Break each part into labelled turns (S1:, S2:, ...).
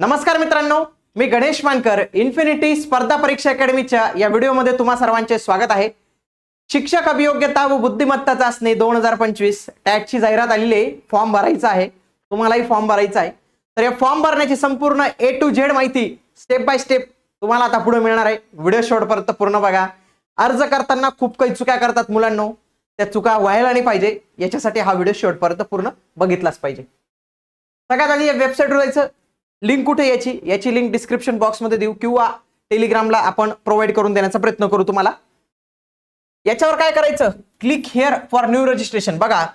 S1: नमस्कार मित्रांनो मी गणेश मानकर इन्फिनिटी स्पर्धा परीक्षा अकॅडमीच्या या व्हिडिओमध्ये तुम्हा सर्वांचे स्वागत आहे. शिक्षक अभियोग्यता व बुद्धिमत्ता चाचणी दोन हजार पंचवीस टॅगची जाहिरात आलेली आहे. फॉर्म भरायचा आहे. तुम्हालाही फॉर्म भरायचा आहे. तर या फॉर्म भरण्याची संपूर्ण ए टू झेड माहिती स्टेप बाय स्टेप तुम्हाला आता पुढे मिळणार आहे. व्हिडिओ शेवटपर्यंत पूर्ण बघा. अर्ज करताना खूप काही चुक्या करतात मुलांनो. त्या चुका व्हायला नाही पाहिजे. याच्यासाठी हा व्हिडिओ शेवटपर्यंत पूर्ण बघितलाच पाहिजे. सगळ्यात आधी या वेबसाईटवर जायचं. लिंक कुठे याची? याची लिंक डिस्क्रिप्शन बॉक्समध्ये देऊ किंवा टेलिग्रामला आपण प्रोव्हाइड करून देण्याचा प्रयत्न करू तुम्हाला. याच्यावर काय करायचं? Click here for new registration बघा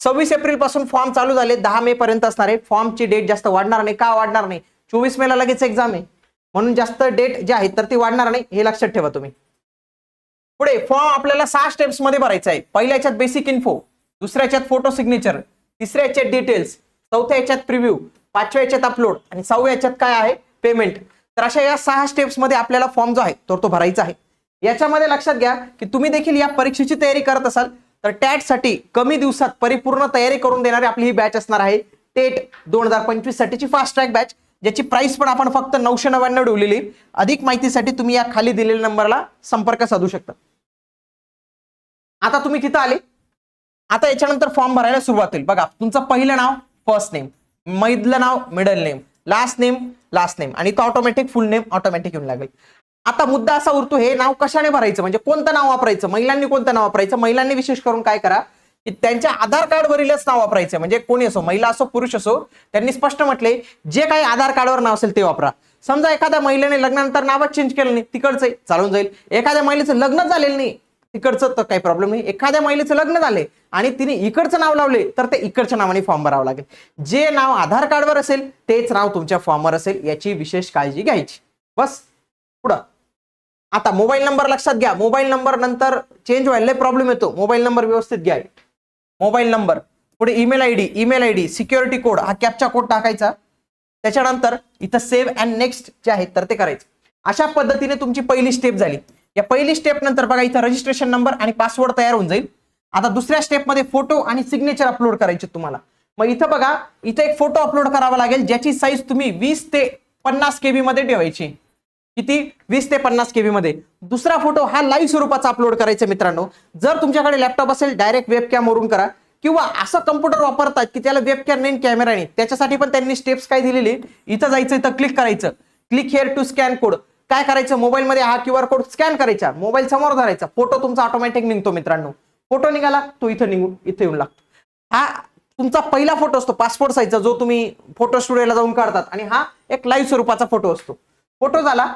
S1: सव्वीस एप्रिलपासून फॉर्म चालू झाले. दहा मे पर्यंत असणार आहे. फॉर्मची डेट जास्त वाढणार नाही. का वाढणार नाही? चोवीस मेला लगेच एक्झाम आहे. म्हणून जास्त डेट जी आहे तर ती वाढणार नाही. हे लक्षात ठेवा तुम्ही. पुढे फॉर्म आपल्याला सहा स्टेप्समध्ये भरायचा आहे. पहिल्या याच्यात बेसिक इन्फो दुसऱ्या याच्यात फोटो सिग्नेचर तिसऱ्या याच्यात डिटेल्स चौथ्या याच्यात प्रिव्ह्यू पाचव्या याच्यात अपलोड आणि सहाव्या याच्यात काय आहे? पेमेंट तर अशा या सहा स्टेप्समध्ये आपल्याला फॉर्म जो आहे तो तो भरायचा आहे. याच्यामध्ये लक्षात घ्या की तुम्ही देखील या परीक्षेची तयारी करत असाल तर टॅटसाठी कमी दिवसात परिपूर्ण तयारी करून देणारी आपली ही बॅच असणार आहे. टेट दोन हजार पंचवीस साठीची फास्ट ट्रॅक बॅच ज्याची प्राइस पण आपण फक्त नऊशे नव्याण्णव ठेवलेली अधिक माहितीसाठी तुम्ही या खाली दिलेल्या नंबरला संपर्क साधू शकता. आता तुम्ही तिथं आले. आता याच्यानंतर फॉर्म भरायला सुरुवात होईल. बघा तुमचं पहिलं नाव फर्स्ट नेम मधलं नाव middle name last name last name आणि तो ऑटोमॅटिक फुल नेम ऑटोमॅटिक येऊन लागेल. आता मुद्दा असा उरतो हे नाव कशाने भरायचं? म्हणजे कोणतं नाव वापरायचं? महिलांनी कोणतं नाव वापरायचं? महिलांनी विशेष करून काय करा की त्यांच्या आधार कार्डवरीलच नाव वापरायचं. म्हणजे कोणी असो महिला असो पुरुष असो त्यांनी स्पष्ट म्हटले जे काही आधार कार्डवर नाव असेल ते वापरा. समजा एखाद्या महिलेने लग्नानंतर नावच चेंज केलं नाही तिकडचं चालून जाईल. एखाद्या महिलेचं लग्न झालेलं नाही तिकडचं तर काही प्रॉब्लेम नाही. एखाद्या महिलेचं लग्न झाले आणि तिने इकडचं नाव लावले तर ते इकडच्या नावाने फॉर्म भरावं लागेल. जे नाव आधार कार्डवर असेल तेच नाव तुमच्या फॉर्मवर असेल याची विशेष काळजी घ्यायची. बस. पुढं. आता मोबाईल नंबर लक्षात घ्या. मोबाईल नंबर नंतर चेंज व्हायला प्रॉब्लेम येतो. मोबाईल नंबर व्यवस्थित घ्या. मोबाईल नंबर पुढे email I D email I D security code हा कॅपचा कोड टाकायचा. त्याच्यानंतर इथं सेव्ह अँड नेक्स्ट जे आहे तर ते करायचं. अशा पद्धतीने तुमची पहिली स्टेप झाली. या पहिली स्टेप नंतर बघा इथं रजिस्ट्रेशन नंबर आणि पासवर्ड तयार होऊन जाईल. आता दुसऱ्या स्टेपमध्ये फोटो आणि सिग्नेचर अपलोड करायचे तुम्हाला. मग इथं बघा इथं एक फोटो अपलोड करावा लागेल ज्याची साईज तुम्ही वीस ते पन्नास केबी मध्ये ठेवायची. किती? वीस ते पन्नास केबी मध्ये. दुसरा फोटो हा लाईव्ह स्वरूपाचा अपलोड करायचा मित्रांनो. जर तुमच्याकडे लॅपटॉप असेल डायरेक्ट वेब कॅम वरून करा. किंवा असं कम्प्युटर वापरतात की त्याला वेब कॅम नाही कॅमेरा नाही. त्याच्यासाठी पण त्यांनी स्टेप्स काय दिलेली इथं जायचं इथं क्लिक करायचं. Click here to scan code काय करायचं? मोबाईलमध्ये हा क्यू आर कोड स्कॅन करायचा. मोबाईल समोर धरायचा. फोटो तुमचा ऑटोमॅटिक निघतो मित्रांनो. फोटो निघाला तो इथं निघून इथे येऊन लागतो. हा तुमचा पहिला फोटो असतो पासपोर्ट साईजचा जो तुम्ही फोटो स्टुडिओला जाऊन काढतात. आणि हा एक लाईव्ह स्वरूपाचा फोटो असतो. फोटो झाला.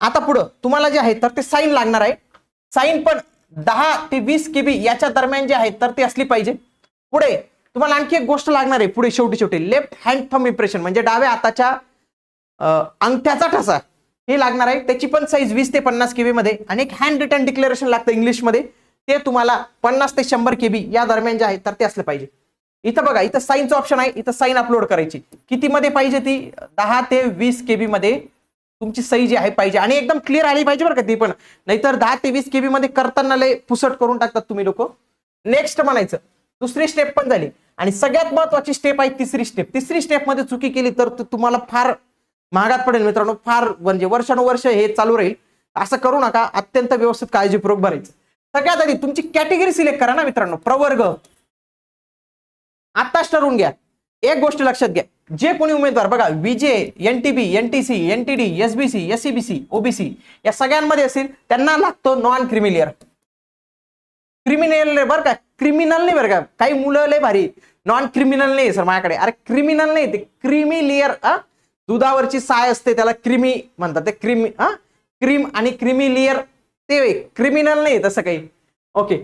S1: आता पुढं तुम्हाला जे आहे तर ते साईन लागणार आहे. साईन पण दहा ते वीस केबी याच्या दरम्यान जे आहे तर ती असली पाहिजे. पुढे तुम्हाला आणखी एक गोष्ट लागणार आहे पुढे शेवटी शेवटी लेफ्ट हँड थम इम्प्रेशन म्हणजे डाव्या हाताच्या अंगठ्याचा ठसा. हे लागणार आहे. त्याची पण साईज वीस ते पन्नास केबी मध्ये आणि एक हँड रिटर्न डिक्लेरेशन लागतं इंग्लिशमध्ये. ते तुम्हाला पन्नास ते शंभर केबी या दरम्यान जे आहे तर ते असलं पाहिजे. इथं बघा इथं साईनचं ऑप्शन आहे. इथं साईन अपलोड करायची. किती मध्ये पाहिजे ती? दहा ते वीस केबी मध्ये तुमची सही जी आहे पाहिजे. आणि एकदम क्लिअर आली पाहिजे बरं का ती पण. नाहीतर दहा ते वीस केबी मध्ये करताना लय पुसट करून टाकतात तुम्ही लोक. नेक्स्ट म्हणायचं. दुसरी स्टेप पण झाली. आणि सगळ्यात महत्वाची स्टेप आहे तिसरी स्टेप तिसरी स्टेपमध्ये चुकी केली तर तुम्हाला फार महागात पडेल मित्रांनो फार म्हणजे वर्षानुवर्ष हे चालू राहील. असं करू नका अत्यंत व्यवस्थित काळजीपूर्वक भरायचं. सगळ्यात आधी तुमची कॅटेगरी सिलेक्ट करा ना मित्रांनो प्रवर्ग. आत्ताच ठरवून घ्या. एक गोष्ट लक्षात घ्या. जे कोणी उमेदवार बघा VJ NTB NTC NTD SBC SCBC OBC या सगळ्यांमध्ये असतील त्यांना लागतो नॉन क्रिमिलियर क्रिमिनल बरं का क्रिमिनल नाही बरं का काही मुलं लय भारी. नॉन क्रिमिनल नाही सर माझ्याकडे. अरे क्रिमिनल नाही ते क्रिमिलियर दुधावरची साय असते त्याला क्रिमी म्हणतात. ते क्रिमी हा? क्रीम आणि क्रिमिलियर ते क्रिमिनल नाही तसं काही. ओके.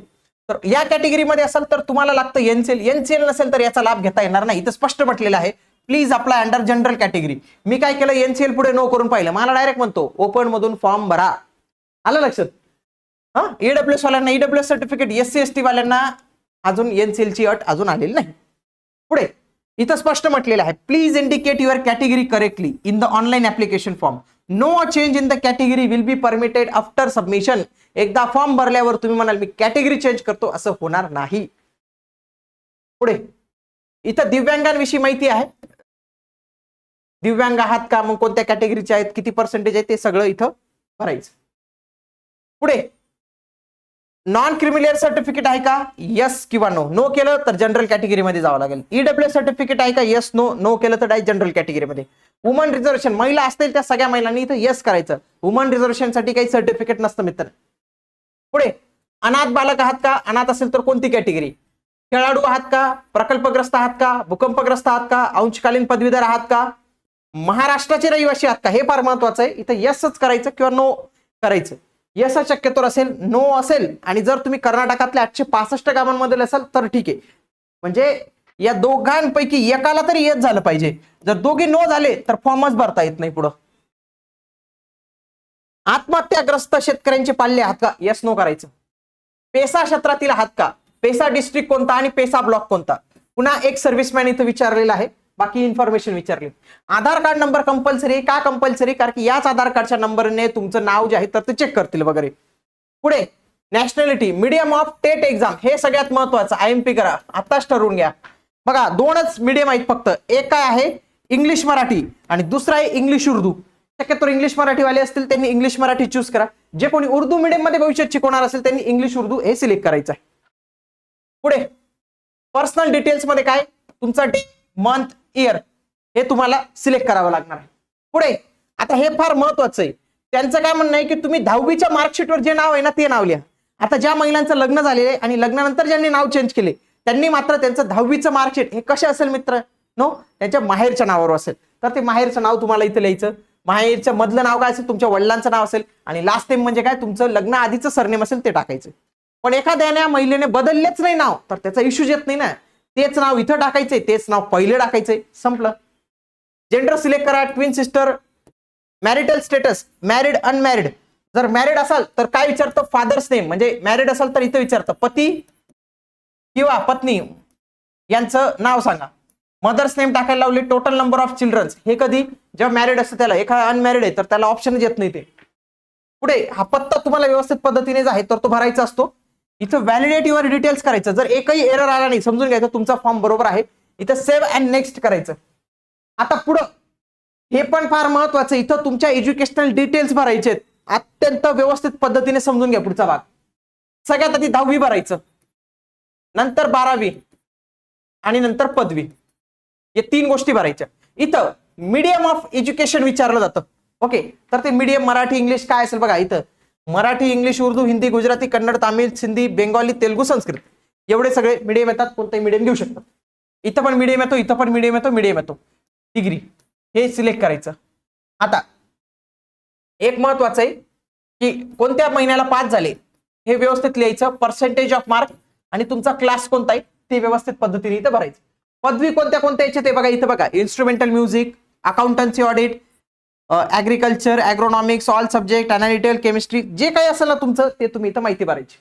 S1: तर या कॅटेगरीमध्ये असेल तर तुम्हाला लागतं एनसेल एनसेल नसेल तर याचा लाभ घेता येणार नाही. इथं स्पष्ट म्हटलेलं आहे. Please apply under general category मी काय केलं? एनसीएल पुढे नो करून पाहिलं. मला डायरेक्ट म्हणतो ओपन मधून फॉर्म भरा. आलं लक्षात? हा? ईडब्ल्यूएस वाल्यांना EWS certificate S C S T वाल्यांना अजून एनसीएल ची अट अजून आलेली नाही. पुढे. इथं स्पष्ट म्हटलेलं आहे please indicate your category correctly in the online application form no change in the category will be permitted after submission एकदा फॉर्म भरल्यावर तुम्ही म्हणाल मी कॅटेगरी चेंज करतो. असं होणार नाही. पुढे. इथं दिव्यांगांविषयी माहिती आहे. दिव्यांग आहात का? मग कोणत्या कॅटेगरीचे आहेत? किती पर्सेंटेज आहे? ते सगळं इथं भरायचं. पुढे. नॉन क्रिमिलियर सर्टिफिकेट आहे का? यस किंवा नो नो केलं तर जनरल कॅटेगरीमध्ये जावं लागेल. ईडब्ल्यू सर्टिफिकेट आहे का? यस नो नो केलं तर डायरेक्ट जनरल कॅटेगरीमध्ये वुमन रिझर्वेशन महिला असतील त्या सगळ्या महिलांनी इथं यस करायचं. वुमन रिझर्वेशनसाठी काही सर्टिफिकेट नसतं मित्र. पुढे अनाथ बालक आहात का? अनाथ असेल तर कोणती कॅटेगरी खेळाडू आहात का? प्रकल्पग्रस्त आहात का? भूकंपग्रस्त आहात का? अंशकालीन पदवीधर आहात का? महाराष्ट्राचे रहिवासी आहात का? हे फार महत्वाचं आहे. इथं यसच करायचं किंवा नो करायचं. यस शक्यतो असेल नो असेल. आणि जर तुम्ही कर्नाटकातल्या आठशे पासष्ट गावांमधील असाल तर ठीक आहे. म्हणजे या दोघांपैकी एकाला तरी येत झालं पाहिजे. जर दोघे नो झाले तर फॉर्मच भरता येत नाही पुढं. आत्महत्याग्रस्त शेतकऱ्यांचे पाल्ले आहात का? यस नो करायचं. पेसा क्षेत्रातील आहात का? पेसा डिस्ट्रिक्ट कोणता आणि पेसा ब्लॉक कोणता? पुन्हा एक सर्व्हिसमॅन इथं विचारलेला आहे. बाकी इन्फॉर्मेशन विचारली. आधार कार्ड नंबर कंपल्सरी का कंपल्सरी कारण की याच आधार कार्डच्या नंबरने तुमचं नाव जे आहे तर ते चेक करतील वगैरे. पुढे nationality medium of TET exam हे सगळ्यात महत्वाचं आय एम पी करा. आत्ताच ठरवून घ्या. बघा दोनच मीडियम आहेत फक्त. एक काय आहे? इंग्लिश मराठी. आणि दुसरा आहे इंग्लिश उर्दू. शक्यतो इंग्लिश मराठीवाले असतील त्यांनी इंग्लिश मराठी चूज करा. जे कोणी उर्दू मीडियममध्ये भविष्यात शिकवणार असेल त्यांनी इंग्लिश उर्दू हे सिलेक्ट करायचं आहे. पुढे पर्सनल डिटेल्समध्ये काय? तुमचा डे मंथ इयर हे तुम्हाला सिलेक्ट करावं लागणार आहे. पुढे आता हे फार महत्वाचं आहे. त्यांचं काय म्हणणं आहे की तुम्ही दहावीच्या मार्कशीटवर जे नाव आहे ना ते नाव लिहा. आता ज्या महिलांचं लग्न झालेलं आहे आणि लग्नानंतर ज्यांनी नाव चेंज केले त्यांनी मात्र त्यांचं दहावीचं मार्कशीट हे कसे असेल मित्र? नो त्यांच्या माहेरच्या नावावर असेल. तर ते माहेरचं नाव तुम्हाला इथं लिहायचं. माहेरचं मधलं नाव काय असेल तुमच्या वडिलांचं नाव असेल. आणि लास्ट टाइम म्हणजे काय? तुमचं लग्न आधीचं सरनेम असेल ते टाकायचं. पण एखाद्याने महिलेने बदललेच नाही नाव तर त्याचा इश्यूज येत नाही ना. तेच नाव इथं टाकायचंय तेच नाव पहिले टाकायचंय. संपलं. जेंडर सिलेक्ट करा twin sister marital status married unmarried जर मॅरिड असाल तर काय विचारतं? फादर्स नेम म्हणजे मॅरिड असाल तर इथं विचारतं. पती किंवा पत्नी यांचं नाव सांगा. मदर्स नेम टाकायला लावले टोटल नंबर ऑफ चिल्ड्रन्स हे कधी? जेव्हा मॅरिड असतं त्याला. एखादा अनमॅरिड आहे तर त्याला ऑप्शनच येत नाही ते. पुढे हा पत्ता तुम्हाला व्यवस्थित पद्धतीने आहे तर तो भरायचा असतो. इथं व्हॅलिडेट युअर डिटेल्स करायचं. जर एकही एरर आला नाही समजून घ्यायचं तुमचा फॉर्म बरोबर आहे. इथं सेव्ह अँड नेक्स्ट करायचं. आता पुढं. हे पण फार महत्वाचं इथं तुमच्या एज्युकेशनल डिटेल्स भरायचे आहेत. अत्यंत व्यवस्थित पद्धतीने समजून घ्या पुढचा भाग. सगळ्यात आधी दहावी भरायचं. नंतर बारावी आणि नंतर पदवी. या तीन गोष्टी भरायच्या. इथं मीडियम ऑफ एज्युकेशन विचारलं जातं. ओके तर ते मीडियम मराठी इंग्लिश काय असेल बघा. इथं. मराठी इंग्लिश उर्दू हिंदी गुजराती कन्नड तामिळ सिंधी बेंगॉली तेलुगू संस्कृत एवढे सगळे मीडियम येतात कोणताही मीडियम घेऊ शकतात. इथं पण मीडियम येतो इथं पण मीडियम येतो मीडियम येतो. डिग्री हे सिलेक्ट करायचं. आता एक महत्वाचं आहे की कोणत्या महिन्याला पास झाले हे व्यवस्थित लिहायचं पर्सेंटेज ऑफ मार्क आणि तुमचा क्लास कोणता आहे ते व्यवस्थित पद्धतीने इथं भरायचं. पदवी कोणत्या कोणत्या याचे ते बघा इथं बघा instrumental music accountancy audit agriculture agronomics all subject analytical chemistry जे काही असेल ना तुमचं ते तुम्ही इथं माहिती भरायची.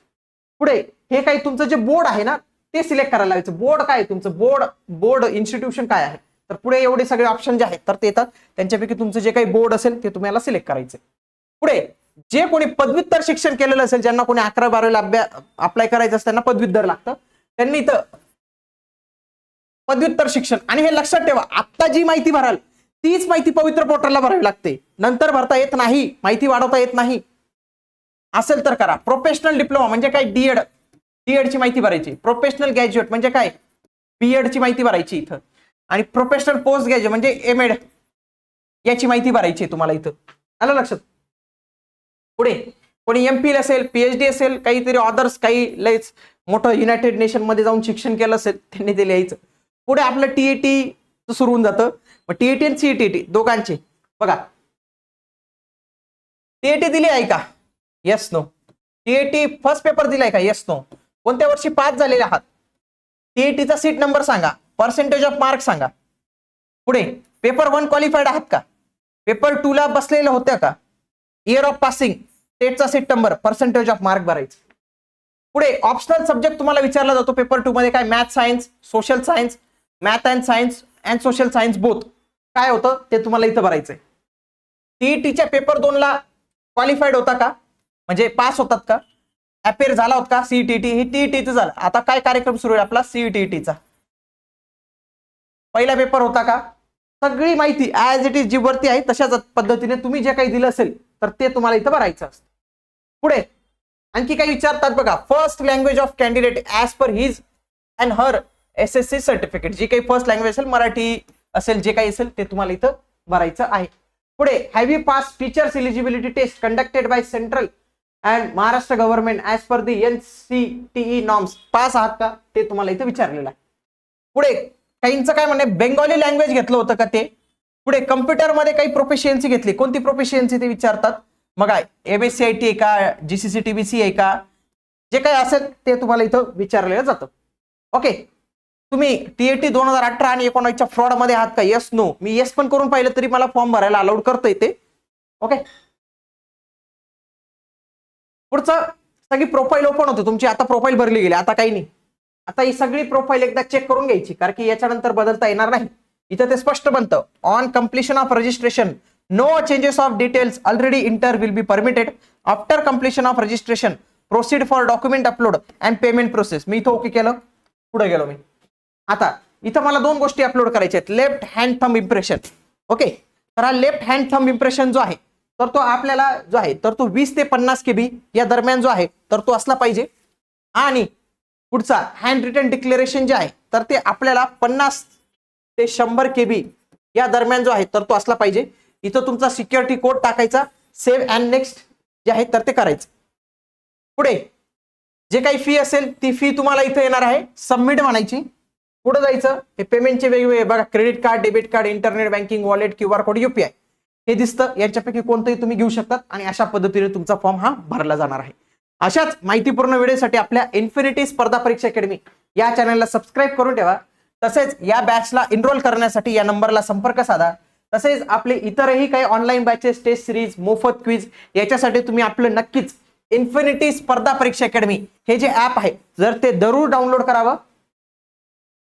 S1: पुढे हे काही तुमचं जे बोर्ड आहे ना ते सिलेक्ट करायला लावायचं. बोर्ड काय तुमचं? बोर्ड बोर्ड इन्स्टिट्यूशन काय आहे? तर पुढे एवढे सगळे ऑप्शन जे आहेत तर ते येतात. त्यांच्यापैकी तुमचं जे काही बोर्ड असेल ते तुम्हाला सिलेक्ट करायचं पुढे जे कोणी पदव्युत्तर शिक्षण केलेलं असेल ज्यांना कोणी अकरा बारावीला अभ्यास अप्लाय करायचं असतं त्यांना पदव्युत्तर लागतं. त्यांनी इथं पदव्युत्तर शिक्षण. आणि हे लक्षात ठेवा आत्ता जी माहिती भराल तीच माहिती पवित्र पोर्टलला भरावी लागते. नंतर भरता येत नाही माहिती वाढवता येत नाही. असेल तर करा. प्रोफेशनल डिप्लोमा म्हणजे काय? डीएड डीएड ची माहिती भरायची. प्रोफेशनल ग्रॅज्युएट म्हणजे काय? बीएडची माहिती भरायची इथं. आणि प्रोफेशनल पोस्ट ग्रॅज्युएट म्हणजे एम एड याची माहिती भरायची आहे तुम्हाला इथं. आलं लक्षात? पुढे. कोणी एम पी असेल पीएचडी असेल काहीतरी ऑदर्स काही लयच मोठं युनायटेड नेशनमध्ये जाऊन शिक्षण केलं असेल त्यांनी ते लिहायचं. पुढे आपलं टीएटी सुरू होऊन जातं. मग टीएटी आणि सीईटीटी दोघांचे. बघा. टीएटी दिली आहे का? Yes no TAT first paper दिलाय का? येस नो कोणत्या वर्षी पास झालेले आहात? टीएटीचा सीट नंबर सांगा. पर्सेंटेज ऑफ मार्क सांगा. पुढे. पेपर वन क्वालिफाईड आहात का? पेपर टू ला बसलेलं होत्या का? Year of passing टेटचा seat number percentage of mark भरायचं. पुढे ऑप्शनल सब्जेक्ट तुम्हाला विचारला जातो. पेपर टू मध्ये काय? Math science social science math and science and social science both काय होतं? ते तुम्हाला इथं भरायचंय. सीईटीच्या पेपर दोनला क्वालिफाईड होता का? म्हणजे पास होतात का? अपेअर झाला होता का? सीईटीटी हे टीईटीचं झालं. आता काय कार्यक्रम सुरू आहे आपला? सीईटीटीचा पहिला पेपर होता का? सगळी माहिती ऍज इट इज जी वरती आहे तशाच पद्धतीने तुम्ही जे काही दिलं असेल तर ते तुम्हाला इथं भरायचं असतं. पुढे. आणखी काही विचारतात बघा. First language of candidate as per his and her S S C certificate जी काही फर्स्ट लँग्वेज असेल मराठी असेल जे काही असेल ते तुम्हाला इथं भरायचं आहे. पुढे have you pass teachers eligibility test conducted by central and Maharashtra government as per the N C TE norms pass आहात का? ते तुम्हाला इथं विचारलेलं आहे. पुढे काहींचं काय म्हणे बेंगॉली लँग्वेज घेतलं होतं का ते? पुढे कम्प्युटरमध्ये काही प्रोफेशियन्सी घेतली. कोणती प्रोफेशियन्सी ते विचारतात? मग M S C I T आहे का? जीसीसी टीबीसी आहे का? जे काही असेल ते तुम्हाला इथं विचारलेलं जातं. ओके तुम्ही टीएटी दोन हजार अठरा आणि एकोणावीसच्या फ्रॉडमध्ये आहात का? येस नो मी येस पण करून पाहिलं तरी मला फॉर्म भरायला अलाउड करता येते ओके पुढचं सगळी प्रोफाईल ओपन होते. तुमची आता प्रोफाईल भरली गेली. आता काही नाही. आता ही सगळी प्रोफाईल एकदा चेक करून घ्यायची. कारण की याच्यानंतर बदलता येणार नाही. इथं ते स्पष्ट बनतं. On completion of registration no changes of details already enter will be permitted after completion of registration proceed for document upload and payment process मी इथं ओके केलं. पुढे गेलो मी. आता इथं मला दोन गोष्टी अपलोड करायच्या आहेत. Left hand thumb impression okay तर हा लेफ्ट हँड थंब इम्प्रेशन जो आहे तर तो आपल्याला जो आहे तर तो वीस ते पन्नास केबी या दरम्यान जो आहे तर तो असला पाहिजे. आणि पुढचा हँड रिटर्न डिक्लेरेशन जे आहे तर ते आपल्याला पन्नास ते शंभर केबी या दरम्यान जो आहे तर तो असला पाहिजे. इथं तुमचा सिक्युरिटी कोड टाकायचा. सेव्ह अँड नेक्स्ट जे आहे तर ते करायचं. पुढे जे काही फी असेल ती फी तुम्हाला इथं येणार आहे. सबमिट म्हणायची. कुठं जायचं? हे पेमेंटचे वेगवेगळे बघा credit card debit card internet banking wallet Q R code UPI हे दिसतं यांच्यापैकी कोणतंही तुम्ही घेऊ शकतात आणि अशा पद्धतीने तुमचा फॉर्म हा भरला जाणार आहे. अशाच माहितीपूर्ण व्हिडिओसाठी आपल्या इन्फिनिटी स्पर्धा परीक्षा अकॅडमी या चॅनलला सबस्क्राईब करून ठेवा. तसेच या बॅचला एनरोल करण्यासाठी या नंबरला संपर्क साधा. तसेच आपले इतरही काही ऑनलाईन बॅचेस टेस्ट सिरीज मोफत क्विज याच्यासाठी तुम्ही आपलं नक्कीच इन्फिनिटी स्पर्धा परीक्षा अकॅडमी हे जे ऍप आहे जर ते जरूर डाउनलोड करावं